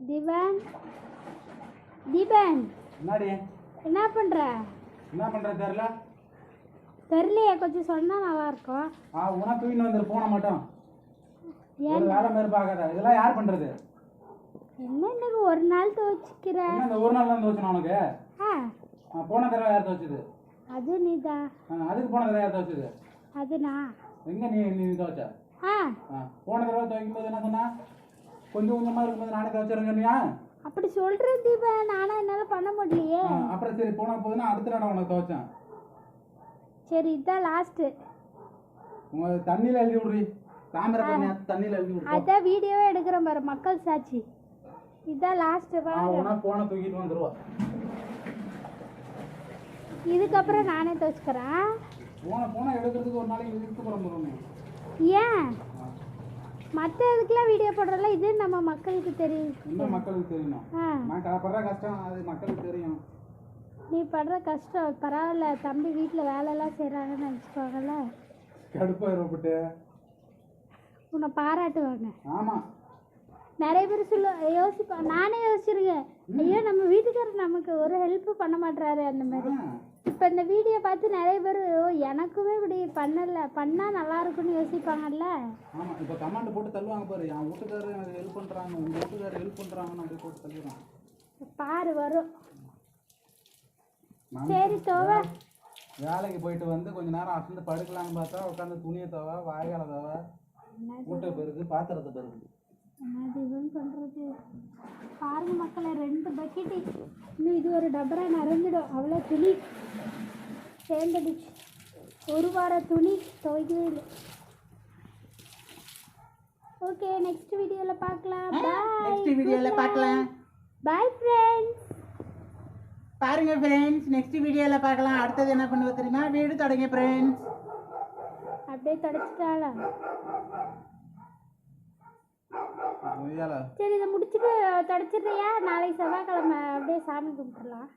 தீபன் தீபன் என்னடி? என்ன பண்ற? என்ன பண்ற தெரியல தெரியலையே கொஞ்சம் சொன்னா நல்லா இருக்கும் ஆ உன தூக்கிட்டு வந்துரு போன மட்டும். ஒரு வேலை மாரி பார்க்காத இதெல்லாம் யார் பண்றது? என்ன இன்னைக்கு ஒரு நாள் துவச்சிக்கிற? என்ன இந்த ஒரு நாள் தான் துவச்சணும் உனக்கு? ஆ. போன தடவை யார் துவச்சது? அது நீதான். ஆ, அதுக்கு போன தடவை யார் துவச்சது? அது நான். எங்க நீ நீ துவச்ச? ஆ, போன தடவை துவைக்கும் போது என்ன சொன்னா? கொஞ்சம் கொஞ்சமா இருக்கும்போது நானே துவச்சிருங்கன்னியா அப்படி சொல்றேன் தீபன் ஆனா என்னால பண்ண முடியலையே. அப்புறம் சரி போன போதுன்னா அடுத்த தடவை உனக்கு துவைச்சேன். சரி இதான் லாஸ்ட்டு உங்க தண்ணியில எழுதி விடுறி. தாமிர தண்ணியா தண்ணியில எழுதி விடு அதான் வீடியோவே எடுக்கிறேன் பாரு மக்கள் சாட்சி. இதான் லாஸ்ட்டு ஆ, பாருங்க உன போன தூக்கிட்டு வந்துருவா. இதுக்கப்புறம் நானே துவச்சிக்கிறேன். போன போன எடுக்கிறதுக்கு ஒரு நாளைக்கு இழுத்து பிறந்துடும் ஏன்? மற்ற இதுக்கெல்லாம் வீடியோ போடுறல இது நம்ம மக்களுக்கு தெரியும். இன்னும் மக்களுக்கு தெரியணும். ஆ. நான் படுற கஷ்டம் அது மக்களுக்கு தெரியும். நீ படுற கஷ்டம் பரவாயில்ல தம்பி வீட்டில் வேலையெல்லாம் செய்கிறாங்கன்னு நினச்சிப்பாங்கல்ல கடுப்பாயிரப்பட்டு உன்னை பாராட்டுவாங்க. ஆமா. நிறைய பேர் சொல்ல யோசிப்பா நானே யோசிச்சிருக்கேன். ஐயோ நம்ம வீட்டுக்காரர் நமக்கு ஒரு ஹெல்ப் பண்ண மாட்டாரு அந்த மாதிரி. இப்போ இந்த வீடியோ பார்த்து நிறைய பேர் ஓ எனக்குமே இப்படி பண்ணல பண்ணால் நல்லா இருக்கும்னு யோசிப்பாங்கல்ல? ஆமா இப்ப கமாண்ட் போட்டு தள்ளுவாங்க பாரு. என் வீட்டுக்காரர் எனக்கு ஹெல்ப் பண்றாங்க உங்க வீட்டுக்காரர் ஹெல்ப் பண்றாங்கன்னு அப்படி போட்டு தள்ளிடுறான் பாரு வரும். சரி தோவ. வேலைக்கு போயிட்டு வந்து கொஞ்ச நேரம் அசந்து படுக்கலாம்னு பார்த்தா உட்காந்து துணியை தவ வாய்கால தவ வீட்டை பெருக்கு பாத்திரத்தை பெருக்கு என்ன தீபம் பண்ணுறது பாருங்க மக்களை ரெண்டு பக்கெட்டு இன்னும் இது ஒரு டபரா நிறைஞ்சிடும். அவ்வளோ துணி. சேர்ந்துடுச்சு. ஒரு வார துணி துவைக்கவே இல்லை. ஓகே நெக்ஸ்ட் வீடியோவில் பார்க்கலாம். நெக்ஸ்ட் வீடியோல பார்க்கலாம். பாய் ஃப்ரெண்ட்ஸ் பாருங்க ஃப்ரெண்ட்ஸ் நெக்ஸ்ட் வீடியோல பார்க்கலாம். அடுத்தது என்ன பண்ணுவது தெரியுமா? வீடு தொடங்க ஃப்ரெண்ட்ஸ் அப்படியே தொடச்சிட்டாளா? சரி இதை முடிச்சுட்டு தொடச்சிடுறியா? நாளைக்கு செவ்வாய்க்கிழமை அப்படியே சாமி கும்பிட்டுலாம்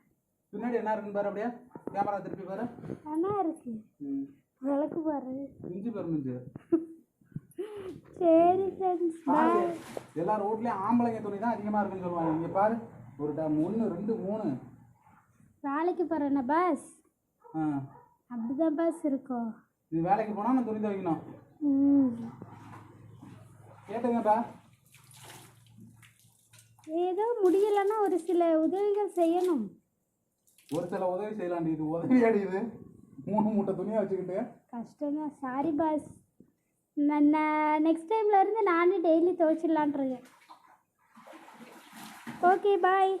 பின்னாடி என்ன இருக்குன்னு பாரு அப்படியே. கேமரா திருப்பி பாரு. ஆனால் இருக்கு? ம். விளக்கு பாரு. இஞ்சி பெருமிஞ்சு சரி ஃப்ரெண்ட்ஸ் பாய் எல்லார் வீட்லயும் ஆம்பளைங்க துணி தான் அதிகமா இருக்குன்னு சொல்லுவாங்க. இங்க பாரு. ஒரு டம் ஒன்று ரெண்டு மூணு. வேலைக்கு போகிறேன்ன பஸ் ஆ. அப்படிதான் பஸ் இருக்கும். நீ வேலைக்கு போனா நான் துணி துவைக்கணும். கேட்டுங்கப்பா ஏதோ முடியலன்னா ஒரு சில உதவிகள் செய்யணும். ஒரு சில உதவி செய்யலாண்டி. இது உதவி அடி இது. மூணு மூட்டை துணியை வச்சுக்கிட்டு. கஷ்டம்தான். சாரி பாஸ் நான் நெக்ஸ்ட் டைம்ல இருந்து நானே டெய்லி துவைச்சிடலான் இருக்கேன். Okay bye